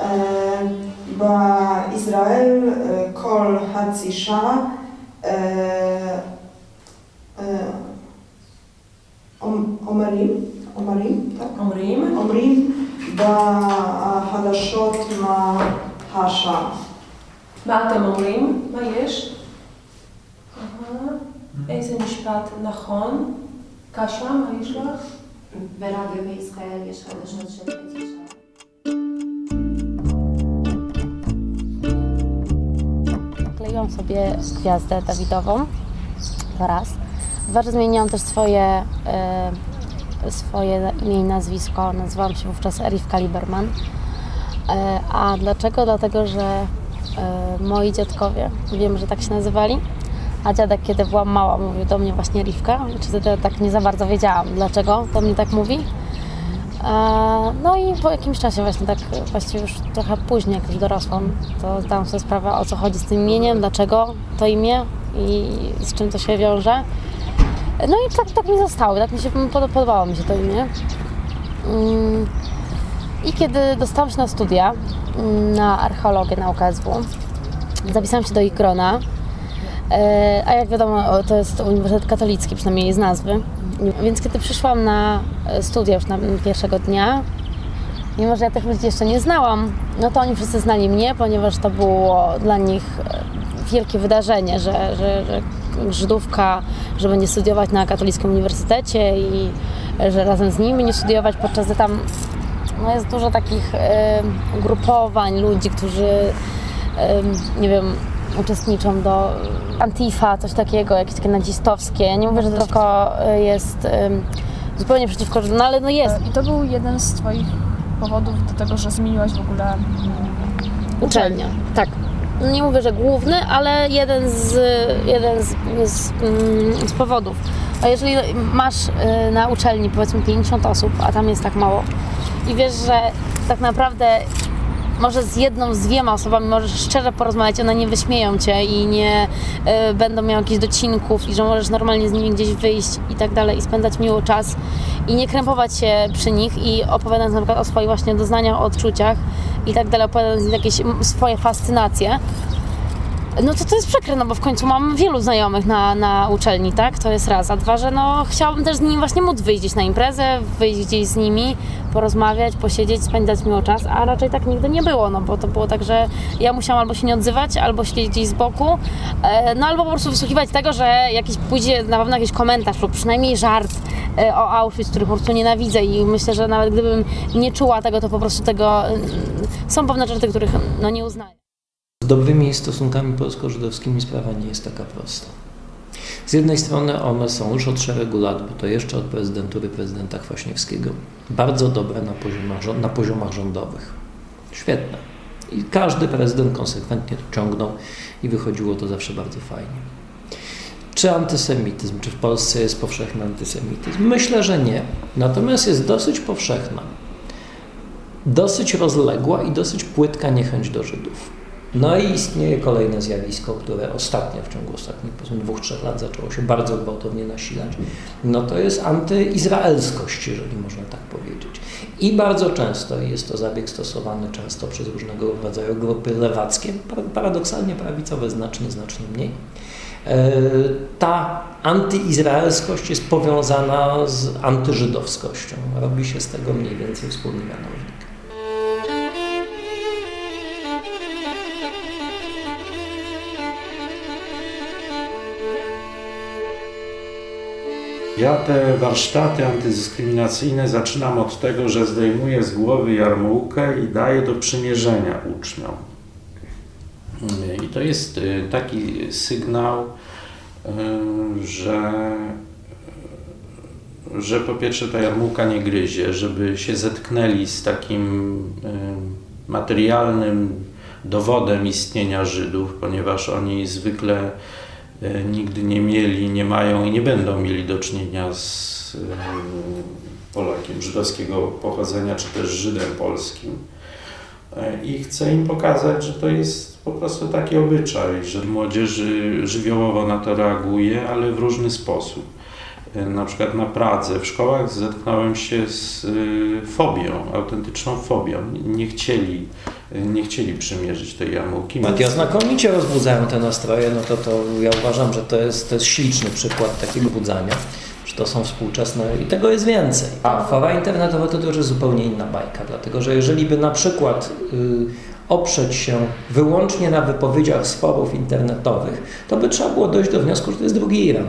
אה, בישראל כל חצי שעה אה, אה, אומ- אומרים, אומרים, tak? אומרים, אומרים בחדשות מה השעה. מה אתם אומרים? מה יש? איזה משפט נכון? קשה, מה יש לך? ברדיו בישראל יש חדשות של חצי שעה. Kleiłam sobie gwiazdę Dawidową, to raz. Dwa, że zmieniłam też swoje, e, swoje imię i nazwisko. Nazywałam się wówczas Erifka Lieberman. E, a dlaczego? Dlatego, że e, moi dziadkowie, wiem, że tak się nazywali, a dziadek, kiedy byłam mała, mówił do mnie właśnie Rifka. Czy wtedy tak nie za bardzo wiedziałam, dlaczego do mnie tak mówi. No i po jakimś czasie właśnie tak, właściwie już trochę później, jak już dorosłam, to zdałam sobie sprawę o co chodzi z tym imieniem, dlaczego to imię i z czym to się wiąże. No i tak, tak mi zostało, tak mi się pod- podobało mi się to imię. Mm, I kiedy dostałam się na studia mm, na archeologię na UKSW, zapisałam się do ich grona, A jak wiadomo, to jest Uniwersytet Katolicki, przynajmniej z nazwy. Więc kiedy przyszłam na e, studia już na pierwszego dnia, mimo że ja tych ludzi jeszcze nie znałam, no to oni wszyscy znali mnie, ponieważ to było dla nich e, wielkie wydarzenie, że, że, że Żydówka, że będzie studiować na katolickim uniwersytecie i e, że razem z nimi będzie studiować, podczas gdy tam no, jest dużo takich e, ugrupowań ludzi, którzy em, nie wiem, uczestniczą do Antifa, coś takiego, jakieś takie nazistowskie. Ja nie mówię, że to tylko y, jest zupełnie przeciwko, no ale no jest. I to był jeden z Twoich powodów do tego, że zmieniłaś w ogóle Uczelnia. Tak. No Nie mówię, że główny, ale jeden z, jeden z, z, mm, z powodów. A jeżeli masz y, na uczelni powiedzmy 50 osób, a tam jest tak mało i wiesz, że tak naprawdę może z jedną, z dwiema osobami możesz szczerze porozmawiać, one nie wyśmieją cię i nie y, będą miały jakichś docinków i że możesz normalnie z nimi gdzieś wyjść i tak dalej i spędzać miło czas i nie krępować się przy nich i opowiadając na przykład o swoich właśnie doznaniach, o odczuciach i tak dalej, opowiadając jakieś swoje fascynacje, no to to jest przykre, no bo w końcu mam wielu znajomych na, na uczelni, tak? To jest raz. A dwa, że no chciałabym też z nimi właśnie móc wyjść gdzieś na imprezę, wyjść gdzieś z nimi, porozmawiać, posiedzieć, spędzać miło czas, a raczej tak nigdy nie było, no bo to było tak, że ja musiałam albo się nie odzywać, albo siedzieć gdzieś z boku, e, no albo po prostu wysłuchiwać tego, że jakiś pójdzie na pewno jakiś komentarz lub przynajmniej żart e, o Auschwitz, który po prostu nienawidzę i myślę, że nawet gdybym nie czuła tego, to po prostu tego... mm, Są pewne rzeczy, których no nie uznaję. Z dobrymi stosunkami polsko-żydowskimi sprawa nie jest taka prosta. Z jednej strony one są już od szeregu lat, bo to jeszcze od prezydentury prezydenta Kwaśniewskiego, bardzo dobre na poziomach, na poziomach rządowych. Świetne. I każdy prezydent konsekwentnie to ciągnął i wychodziło to zawsze bardzo fajnie. Czy antysemityzm, czy w Polsce jest powszechny antysemityzm? Myślę, że nie. Natomiast jest dosyć powszechna, dosyć rozległa i dosyć płytka niechęć do Żydów. No i istnieje kolejne zjawisko, które ostatnio, w ciągu ostatnich dwóch, trzech lat zaczęło się bardzo gwałtownie nasilać. No to jest antyizraelskość, jeżeli można tak powiedzieć. I bardzo często jest to zabieg stosowany często przez różnego rodzaju grupy lewackie, par- paradoksalnie prawicowe znacznie, znacznie mniej. E, Ta antyizraelskość jest powiązana z antyżydowskością. Robi się z tego mniej więcej wspólny mianownik. Ja te warsztaty antydyskryminacyjne zaczynam od tego, że zdejmuję z głowy jarmułkę i daję do przymierzenia uczniom. I to jest y, taki sygnał, y, że, że po pierwsze ta jarmułka nie gryzie, żeby się zetknęli z takim y, materialnym dowodem istnienia Żydów, ponieważ oni zwykle nigdy nie mieli, nie mają i nie będą mieli do czynienia z e, Polakiem żydowskiego pochodzenia, czy też Żydem polskim. E, I chcę im pokazać, że to jest po prostu taki obyczaj, że młodzieży żywiołowo na to reaguje, ale w różny sposób. Y, na przykład na Pradze, w szkołach zetknąłem się z y, fobią, autentyczną fobią. Nie chcieli, y, nie chcieli przymierzyć tej jamułki. Matia znakomicie rozbudzają te nastroje, no to, to ja uważam, że to jest, to jest śliczny przykład takiego budzania, że to są współczesne i tego jest więcej. A fora internetowa to już jest zupełnie inna bajka, dlatego że jeżeli by na przykład y, oprzeć się wyłącznie na wypowiedziach z forów internetowych, to by trzeba było dojść do wniosku, że to jest drugi Iran.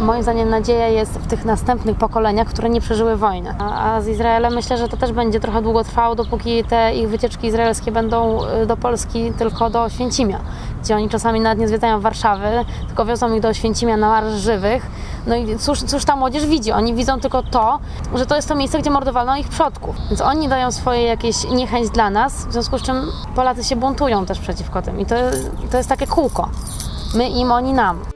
Moim zdaniem nadzieja jest w tych następnych pokoleniach, które nie przeżyły wojny. A, z Izraelem myślę, że to też będzie trochę długo trwało, dopóki te ich wycieczki izraelskie będą y, do Polski tylko do Święcimia, gdzie oni czasami nawet nie zwiedzają Warszawy, tylko wiozą ich do Święcimia na Marsz Żywych. No i cóż, cóż ta młodzież widzi? Oni widzą tylko to, że to jest to miejsce, gdzie mordowano ich przodków. Więc oni dają swoje jakieś niechęć dla nas, w związku z czym Polacy się buntują też przeciwko tym. I to, to jest takie kółko. My im, oni nam.